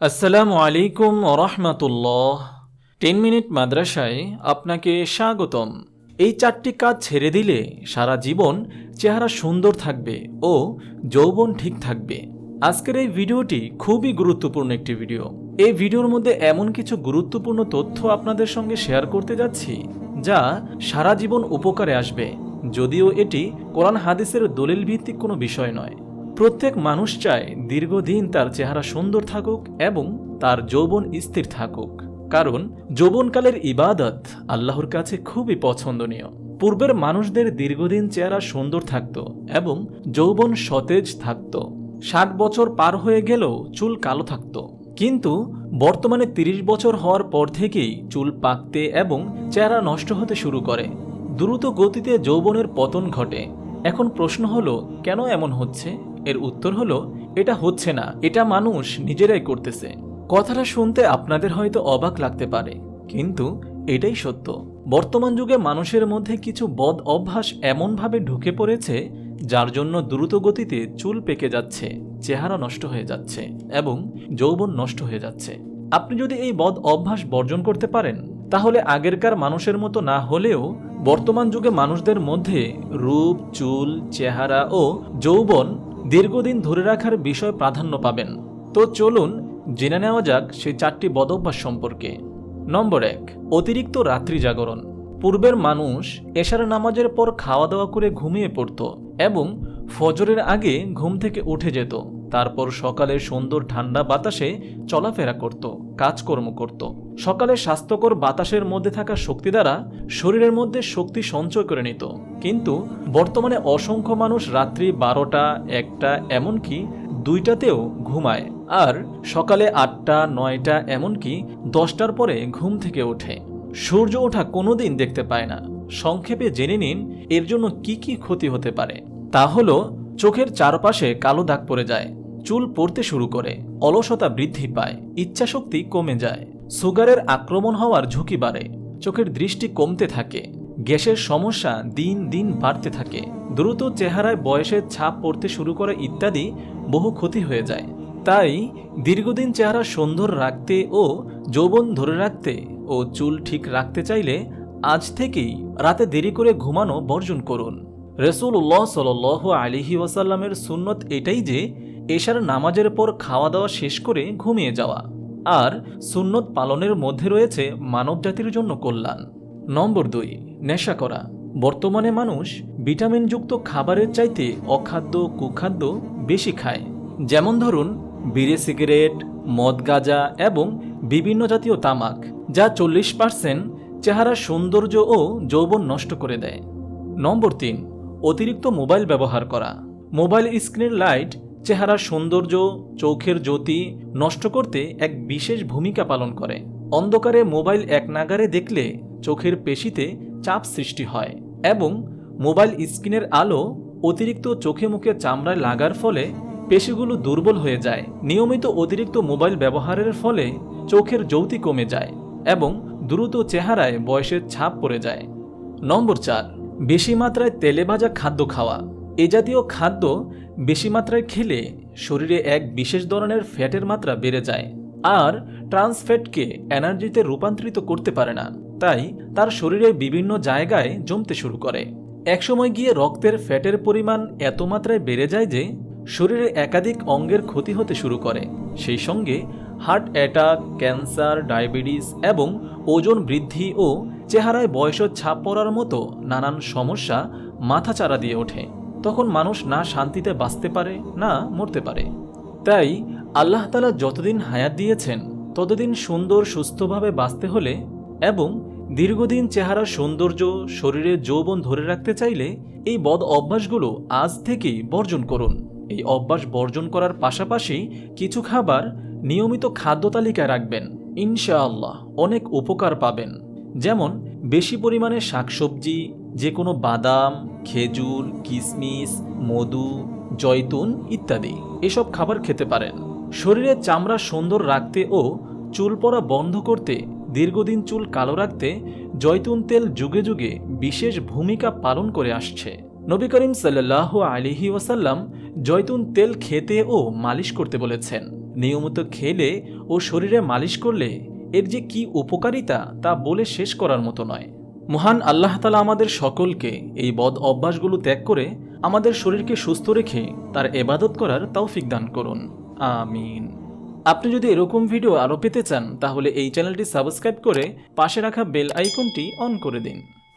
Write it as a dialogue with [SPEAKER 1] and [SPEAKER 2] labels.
[SPEAKER 1] আসসালামু আলাইকুম রহমাতুল্লাহ। টেন মিনিট মাদ্রাসায় আপনাকে স্বাগতম। এই চারটি কাজ ছেড়ে দিলে সারা জীবন চেহারা সুন্দর থাকবে ও যৌবন ঠিক থাকবে। আজকের এই ভিডিওটি খুবই গুরুত্বপূর্ণ একটি ভিডিও। এই ভিডিওর মধ্যে এমন কিছু গুরুত্বপূর্ণ তথ্য আপনাদের সঙ্গে শেয়ার করতে যাচ্ছি, যা সারা জীবন উপকারে আসবে, যদিও এটি কোরআন হাদিসের দলিল ভিত্তিক কোনো বিষয় নয়। প্রত্যেক মানুষ চায় দীর্ঘদিন তার চেহারা সুন্দর থাকুক এবং তার যৌবন স্থির থাকুক। কারণ যৌবনকালের ইবাদত আল্লাহর কাছে খুবই পছন্দনীয়। পূর্বের মানুষদের দীর্ঘদিন চেহারা সুন্দর থাকত এবং যৌবন সতেজ থাকত। ষাট বছর পার হয়ে গেলেও চুল কালো থাকত। কিন্তু বর্তমানে ৩০ বছর হওয়ার পর থেকেই চুল পাকতে এবং চেহারা নষ্ট হতে শুরু করে। দ্রুত গতিতে যৌবনের পতন ঘটে। এখন প্রশ্ন হলো, কেন এমন হচ্ছে? এর উত্তর হলো, এটা হচ্ছে না, এটা মানুষ নিজেরাই করতেছে। কথাটা শুনতে আপনাদের হয়তো অবাক লাগতে পারে, কিন্তু এটাই সত্য। বর্তমান যুগে মানুষের মধ্যে কিছু বদ অভ্যাস এমনভাবে ঢুকে পড়েছে, যার জন্য দ্রুত গতিতে চুল পেকে যাচ্ছে, চেহারা নষ্ট হয়ে যাচ্ছে এবং যৌবন নষ্ট হয়ে যাচ্ছে। আপনি যদি এই বদ অভ্যাস বর্জন করতে পারেন, তাহলে আগেরকার মানুষের মতো না হলেও বর্তমান যুগে মানুষদের মধ্যে রূপ, চুল, চেহারা ও যৌবন দীর্ঘদিন ধরে রাখার বিষয় প্রাধান্য পাবেন। তো চলুন জেনে নেওয়া যাক সেই চারটি বদভ্যাস সম্পর্কে। নম্বর এক, অতিরিক্ত রাত্রি জাগরণ। পূর্বের মানুষ এশার নামাজের পর খাওয়া দাওয়া করে ঘুমিয়ে পড়ত এবং ফজরের আগে ঘুম থেকে উঠে যেত। তারপর সকালে সুন্দর ঠান্ডা বাতাসে চলাফেরা করত, কাজকর্ম করত। সকালে স্বাস্থ্যকর বাতাসের মধ্যে থাকা শক্তি দ্বারা শরীরের মধ্যে শক্তি সঞ্চয় করে নিত। কিন্তু বর্তমানে অসংখ্য মানুষ রাত্রি বারোটা, একটা, এমনকি দুইটাতেও ঘুমায়। আর সকালে আটটা, নয়টা, এমনকি দশটার পরে ঘুম থেকে ওঠে। সূর্য ওঠা কোনোদিন দেখতে পায় না। সংক্ষেপে জেনে নিন, এর জন্য কি কি ক্ষতি হতে পারে। তা হলো, চোখের চারপাশে কালো দাগ পড়ে যায়। চুল পড়তে শুরু করে, অলসতা বৃদ্ধি পায়, ইচ্ছাশক্তি কমে যায়। সুগারের আক্রমণ হওয়ার ঝুঁকি বাড়ে, চোখের দৃষ্টি কমতে থাকে, গ্যাসের সমস্যা দিন দিন বাড়তে থাকে, দ্রুত চেহারায় বয়সের ছাপ পড়তে শুরু করে ইত্যাদি বহু ক্ষতি হয়ে যায়। তাই দীর্ঘদিন চেহারা সুন্দর রাখতে ও যৌবন ধরে রাখতে ও চুল ঠিক রাখতে চাইলে আজ থেকেই রাতে দেরি করে ঘুমানো বর্জন করুন। রসুল্লাহ সাল আলিহি ওয়াসাল্লামের সুন্নত এটাই যে এশার নামাজের পর খাওয়া দাওয়া শেষ করে ঘুমিয়ে যাওয়া। আর সুন্নত পালনের মধ্যে রয়েছে মানবজাতির জন্য কল্যাণ। নম্বর দুই, নেশা করা। বর্তমানে মানুষ ভিটামিনযুক্ত খাবারের চাইতে অখাদ্য, কুখাদ্য বেশি খায়। যেমন ধরুন, বিড়ি, সিগারেট, মদ, গাঁজা এবং বিভিন্ন জাতীয় তামাক, যা চল্লিশ পার্সেন্ট চেহারা, সৌন্দর্য ও যৌবন নষ্ট করে দেয়। নম্বর তিন, অতিরিক্ত মোবাইল ব্যবহার করা। মোবাইল স্ক্রিনের লাইট চেহারার সৌন্দর্য, চোখের জ্যোতি নষ্ট করতে এক বিশেষ ভূমিকা পালন করে। অন্ধকারে মোবাইল এক নাগারে দেখলে চোখের পেশিতে চাপ সৃষ্টি হয় এবং মোবাইল স্ক্রিনের আলো অতিরিক্ত চোখে মুখে চামড়ায় লাগার ফলে পেশিগুলো দুর্বল হয়ে যায়। নিয়মিত অতিরিক্ত মোবাইল ব্যবহারের ফলে চোখের জ্যোতি কমে যায় এবং দ্রুত চেহারায় বয়সের ছাপ পড়ে যায়। নম্বর চার, বেশি মাত্রায় তেলে ভাজা খাদ্য খাওয়া। এ জাতীয় খাদ্য বেশি মাত্রায় খেলে শরীরে এক বিশেষ ধরনের ফ্যাটের মাত্রা বেড়ে যায় আর ট্রান্স ফ্যাটকে এনার্জিতে রূপান্তরিত করতে পারে না। তাই তার শরীরে বিভিন্ন জায়গায় জমতে শুরু করে। একসময় গিয়ে রক্তের ফ্যাটের পরিমাণ এত মাত্রায় বেড়ে যায় যে শরীরে একাধিক অঙ্গের ক্ষতি হতে শুরু করে। সেই সঙ্গে হার্ট অ্যাটাক, ক্যান্সার, ডায়াবেটিস এবং ওজন বৃদ্ধি ও চেহারায় বয়সের ছাপ পড়ার মতো নানান সমস্যা মাথাচাড়া দিয়ে ওঠে। তখন মানুষ না শান্তিতে বাঁচতে পারে, না মরতে পারে। তাই আল্লাহ তালা যতদিন হায়াত দিয়েছেন, ততদিন সুন্দর সুস্থভাবে বাঁচতে হলে এবং দীর্ঘদিন চেহারার সৌন্দর্য, শরীরে যৌবন ধরে রাখতে চাইলে এই বদ অভ্যাসগুলো আজ থেকেই বর্জন করুন। এই অভ্যাস বর্জন করার পাশাপাশি কিছু খাবার নিয়মিত খাদ্য তালিকায় রাখবেন। ইনশাআল্লাহ অনেক উপকার পাবেন। যেমন, বেশি পরিমাণে শাকসবজি যে কোনো বাদাম, খেজুর কিশমিশ মধু, জয়তুন ইত্যাদি এসব খাবার খেতে পারেন। শরীরের চামড়া সুন্দর রাখতে ও চুল পড়া বন্ধ করতে, দীর্ঘদিন চুল কালো রাখতে জয়তুন তেল যুগে যুগে বিশেষ ভূমিকা পালন করে আসছে। নবী করিম সাল্লাহ আলিহি ওয়াসাল্লাম জয়তুন তেল খেতে ও মালিশ করতে বলেছেন। নিয়মিত খেলে ও শরীরে মালিশ করলে এর যে কি উপকারিতা তা বলে শেষ করার মতো নয়। মহান আল্লাহ তালা আমাদের সকলকে এই বদ অভ্যাসগুলো ত্যাগ করে আমাদের শরীরকে সুস্থ রেখে তার এবাদত করার তৌফিক দান করুন। আমিন। আপনি যদি এরকম ভিডিও আরও পেতে চান, তাহলে এই চ্যানেলটি সাবস্ক্রাইব করে পাশে রাখা বেল আইকনটি অন করে দিন।